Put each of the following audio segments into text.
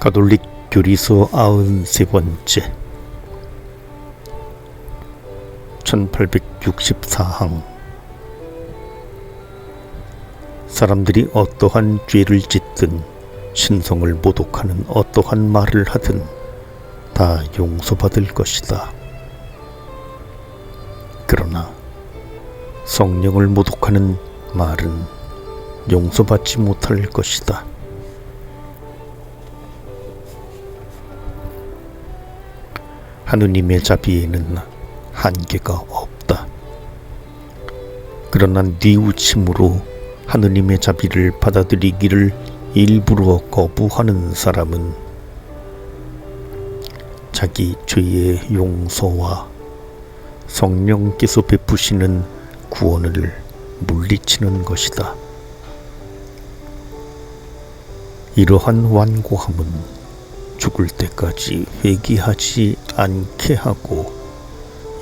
가톨릭 교리서 아흔 세 번째 1864항 사람들이 어떠한 죄를 짓든 신성을 모독하는 어떠한 말을 하든 다 용서받을 것이다. 그러나 성령을 모독하는 말은 용서받지 못할 것이다. 하느님의 자비에는 한계가 없다. 그러나 뉘우침으로 하느님의 자비를 받아들이기를 일부러 거부하는 사람은 자기 죄의 용서와 성령께서 베푸시는 구원을 물리치는 것이다. 이러한 완고함은 죽을 때까지 회개하지 않게 하고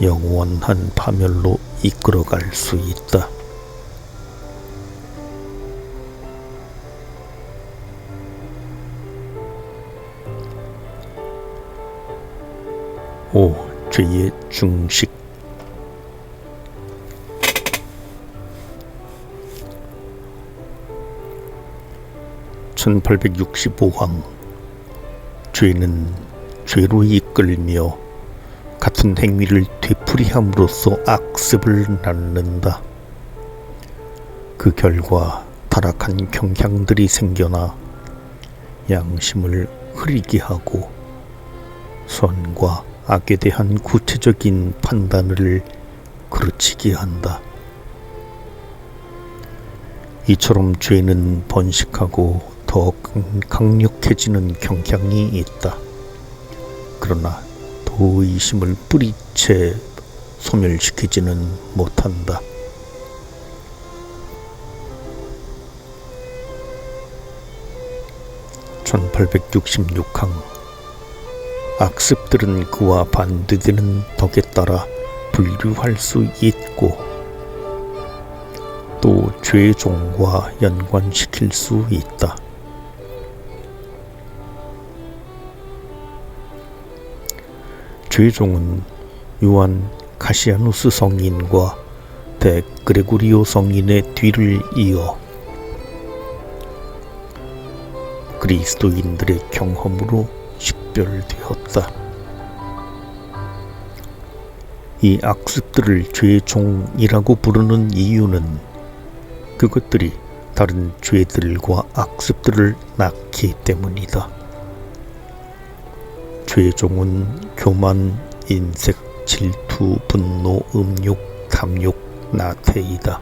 영원한 파멸로 이끌어갈 수 있다. 오 죄의 중식 1865항 죄는 죄로 이끌며 같은 행위를 되풀이함으로써 악습을 낳는다. 그 결과 타락한 경향들이 생겨나 양심을 흐리게 하고 선과 악에 대한 구체적인 판단을 그르치게 한다. 이처럼 죄는 번식하고 더 강력해지는 경향이 있다. 그러나 도의 심을 뿌리채 소멸시키지는 못한다. (1866항) 악습들은 그와 반대되는 덕에 따라 분류할 수 있고 또 죄종과 연관시킬 수 있다. 죄종은 요한 카시아누스 성인과 대 그레고리오 성인의 뒤를 이어 그리스도인들의 경험으로 식별되었다. 이 악습들을 죄종이라고 부르는 이유는 그것들이 다른 죄들과 악습들을 낳기 때문이다. 죄종은 교만, 인색, 질투, 분노, 음욕, 탐욕, 나태이다.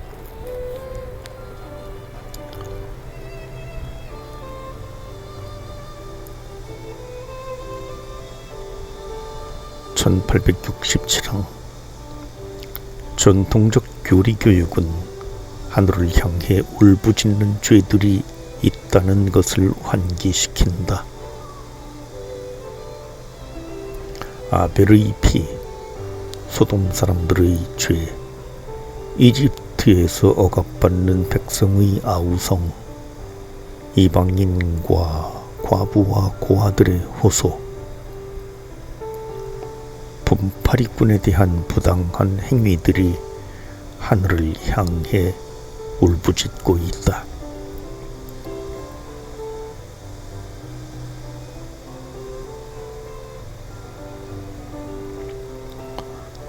(1867항) 전통적 교리 교육은 하늘을 향해 울부짖는 죄들이 있다는 것을 환기시킨다. 아벨의 피, 소돔 사람들의 죄, 이집트에서 억압받는 백성의 아우성, 이방인과 과부와 고아들의 호소, 분파리꾼에 대한 부당한 행위들이 하늘을 향해 울부짖고 있다.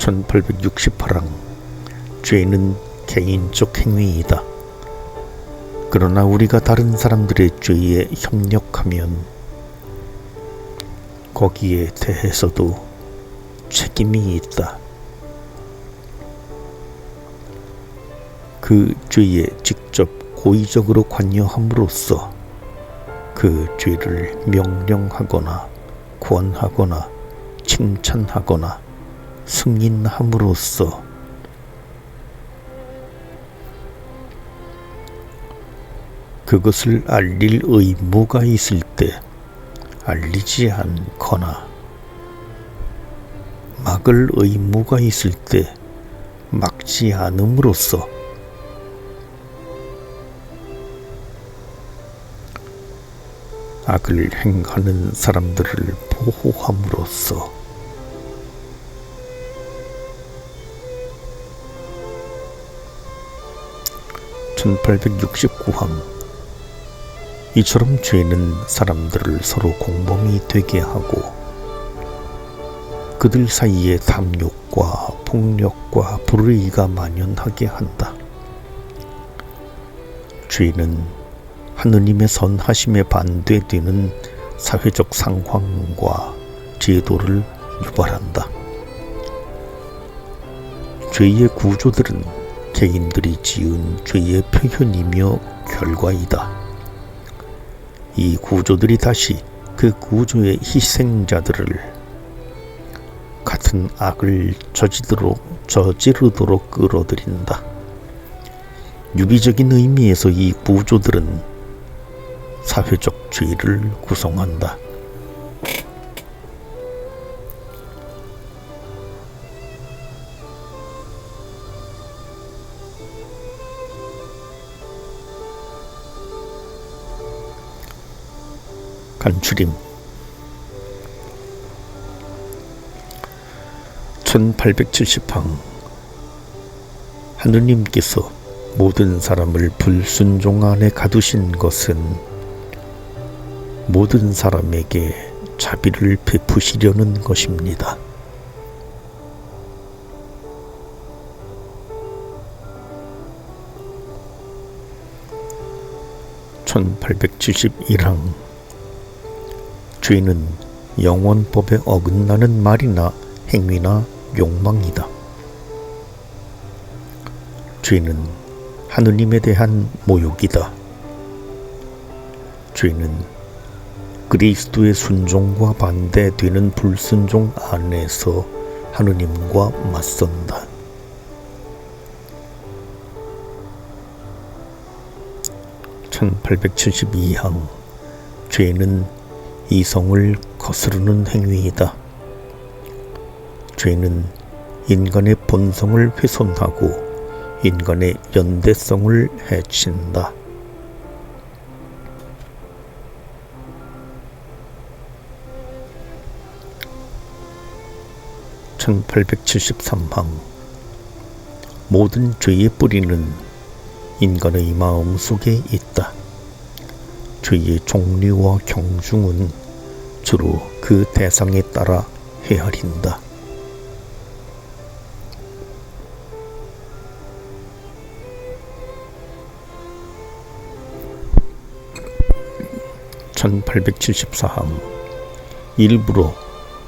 1868항 죄는 개인적 행위이다. 그러나 우리가 다른 사람들의 죄에 협력하면 거기에 대해서도 책임이 있다. 그 죄에 직접 고의적으로 관여함으로써 그 죄를 명령하거나 권하거나 칭찬하거나 승인함으로써 그것을 알릴 의무가 있을 때 알리지 않거나 막을 의무가 있을 때 막지 않음으로써 악을 행하는 사람들을 보호함으로써 1869항 이처럼 죄는 사람들을 서로 공범이 되게 하고 그들 사이에 탐욕과 폭력과 불의가 만연하게 한다. 죄는 하느님의 선하심에 반대되는 사회적 상황과 제도를 유발한다. 죄의 구조들은 개인들이 지은 죄의 표현이며 결과이다. 이 구조들이 다시 그 구조의 희생자들을 같은 악을 저지도록 저지르도록 끌어들인다. 유기적인 의미에서 이 구조들은 사회적 죄를 구성한다. 간추림. 1870항 하느님께서 모든 사람을 불순종 안에 가두신 것은 모든 사람에게 자비를 베푸시려는 것입니다. (1871항) 죄는 영원법에 어긋나는 말이나 행위나 욕망이다. 죄는 하느님에 대한 모욕이다. 죄는 그리스도의 순종과 반대되는 불순종 안에서 하느님과 맞선다. (1872항) 죄는 이성을 거스르는 행위이다. 죄는 인간의 본성을 훼손하고 인간의 연대성을 해친다. (1873항) 모든 죄의 뿌리는 인간의 마음 속에 있다. 죄의 종류와 경중은 주로 그 대상에 따라 헤아린다. 1874항 일부러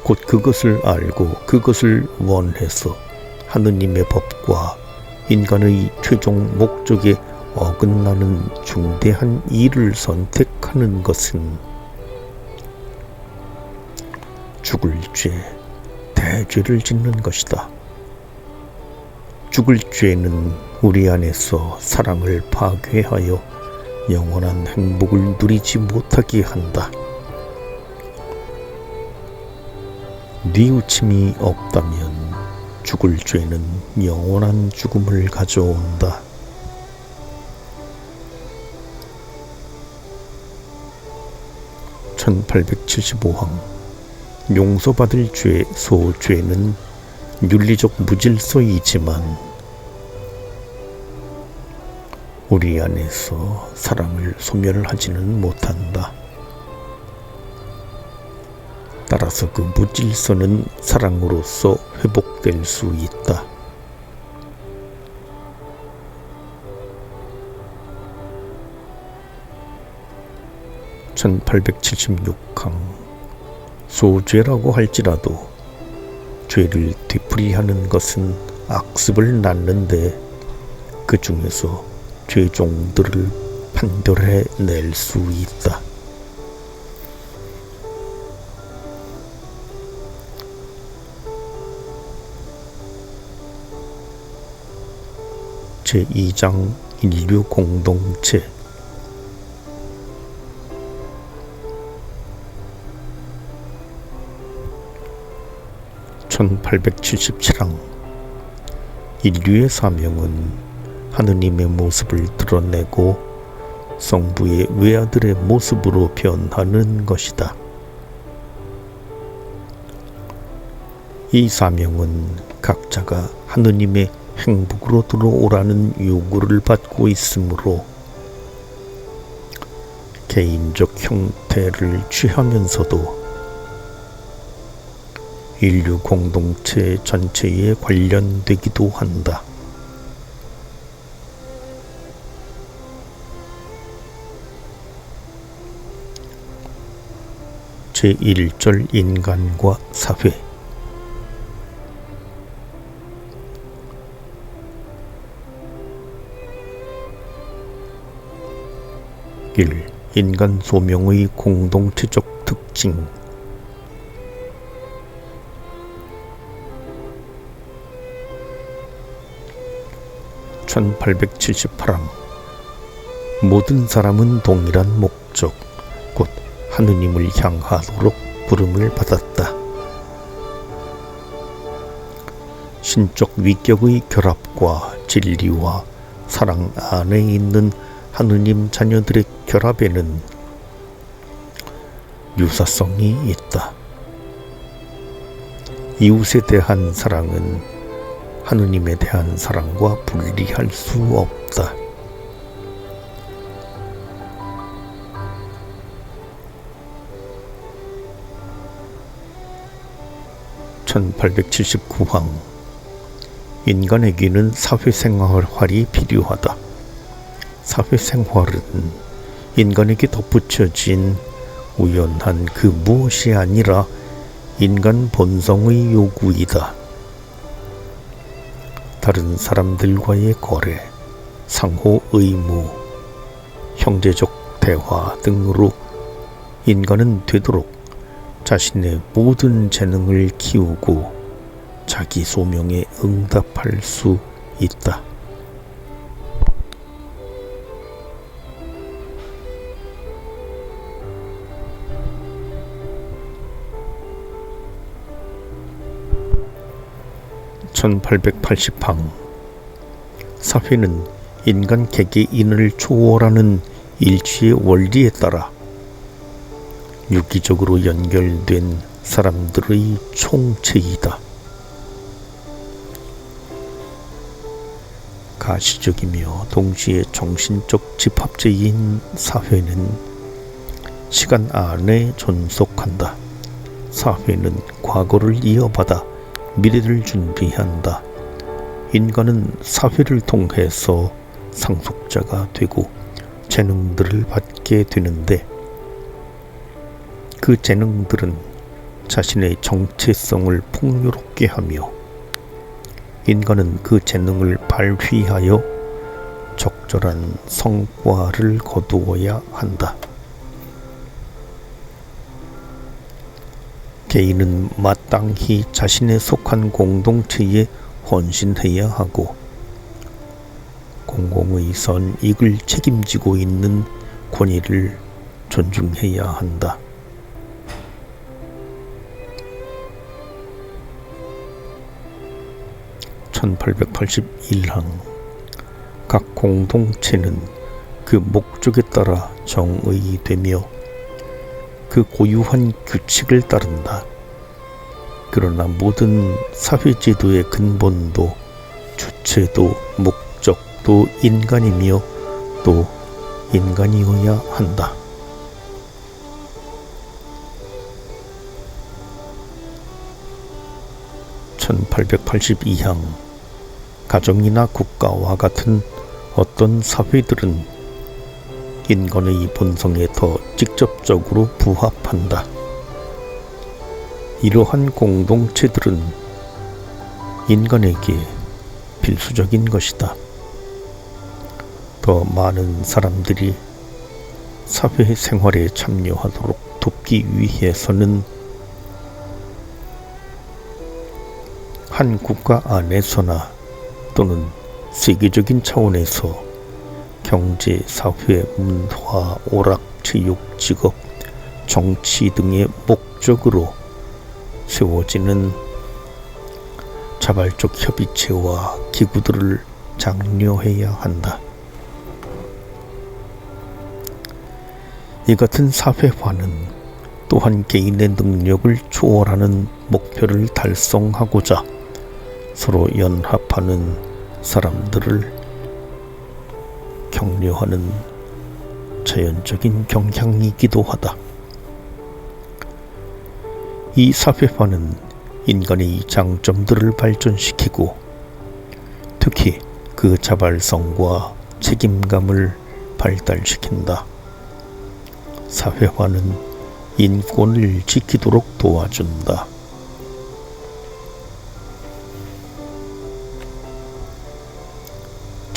곧 그것을 알고 그것을 원해서 하느님의 법과 인간의 최종 목적에 어긋나는 중대한 일을 선택하는 것은 죽을 죄, 대죄를 짓는 것이다. 죽을 죄는 우리 안에서 사랑을 파괴하여 영원한 행복을 누리지 못하게 한다. 뉘우침이 없다면 죽을 죄는 영원한 죽음을 가져온다. (1875항) 용서받을 죄 소죄는 윤리적 무질서이지만 우리 안에서 사랑을 소멸하지는 못한다. 따라서 그 무질서는 사랑으로서 회복될 수 있다. (1876항) 소죄라고 할지라도 죄를 되풀이하는 것은 악습을 낳는데 그 중에서 죄종들을 판별해 낼 수 있다. 제2장 인류 공동체 (1877항) 인류의 사명은 하느님의 모습을 드러내고 성부의 외아들의 모습으로 변하는 것이다. 이 사명은 각자가 하느님의 행복으로 들어오라는 요구를 받고 있으므로 개인적 형태를 취하면서도 인류 공동체 전체에 관련되기도 한다. 제1절 인간과 사회 1. 인간 소명의 공동체적 특징 1878항 모든 사람은 동일한 목적, 곧 하느님을 향하도록 부름을 받았다. 신적 위격의 결합과 진리와 사랑 안에 있는 하느님 자녀들의 결합에는 유사성이 있다. 이웃에 대한 사랑은 하느님에 대한 사랑과 분리할 수 없다. (1879항) 인간에게는 사회생활이 필요하다. 사회생활은 인간에게 덧붙여진 우연한 그 무엇이 아니라 인간 본성의 요구이다. 다른 사람들과의 거래, 상호 의무, 형제적 대화 등으로 인간은 되도록 자신의 모든 재능을 키우고 자기 소명에 응답할 수 있다. (1880항) 사회는 인간 개개인을 초월하는 일치의 원리에 따라 유기적으로 연결된 사람들의 총체이다. 가시적이며 동시에 정신적 집합체인 사회는 시간 안에 존속한다. 사회는 과거를 이어받아 미래를 준비한다. 인간은 사회를 통해서 상속자가 되고 재능들을 받게 되는데 그 재능들은 자신의 정체성을 풍요롭게 하며 인간은 그 재능을 발휘하여 적절한 성과를 거두어야 한다. 개인은 마땅히 자신의 속한 공동체에 헌신해야 하고 공공의 선익을 책임지고 있는 권위를 존중해야 한다. 1881항 각 공동체는 그 목적에 따라 정의되며 그 고유한 규칙을 따른다. 그러나 모든 사회제도의 근본도 주체도 목적도 인간이며 또 인간이어야 한다. (1882항) 가정이나 국가와 같은 어떤 사회들은 인간의 본성에 더 직접적으로 부합한다. 이러한 공동체들은 인간에게 필수적인 것이다. 더 많은 사람들이 사회 생활에 참여하도록 돕기 위해서는 한 국가 안에서나 또는 세계적인 차원에서 경제, 사회, 문화, 오락, 체육, 직업, 정치 등의 목적으로 세워지는 자발적 협의체와 기구들을 장려해야 한다. 이 같은 사회화는 또한 개인의 능력을 초월하는 목표를 달성하고자 서로 연합하는 사람들을 격려하는 자연적인 경향이기도 하다. 이 사회화는 인간의 장점들을 발전시키고 특히 그 자발성과 책임감을 발달시킨다. 사회화는 인권을 지키도록 도와준다.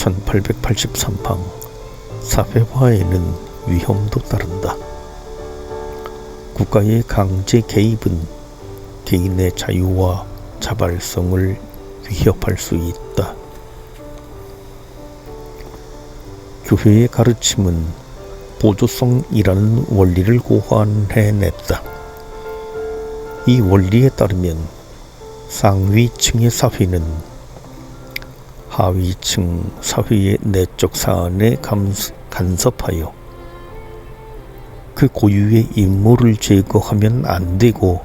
(1883방) 사회화에는 위험도 따른다. 국가의 강제 개입은 개인의 자유와 자발성을 위협할 수 있다. 교회의 가르침은 보조성이라는 원리를 고안해냈다. 이 원리에 따르면 상위층의 사회는 하위층 사회의 내적 사안에 감, 간섭하여 그 고유의 임무를 제거하면 안 되고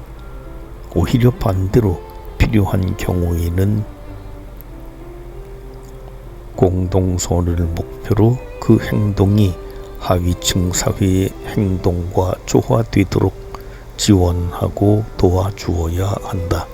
오히려 반대로 필요한 경우에는 공동선을 목표로 그 행동이 하위층 사회의 행동과 조화되도록 지원하고 도와주어야 한다.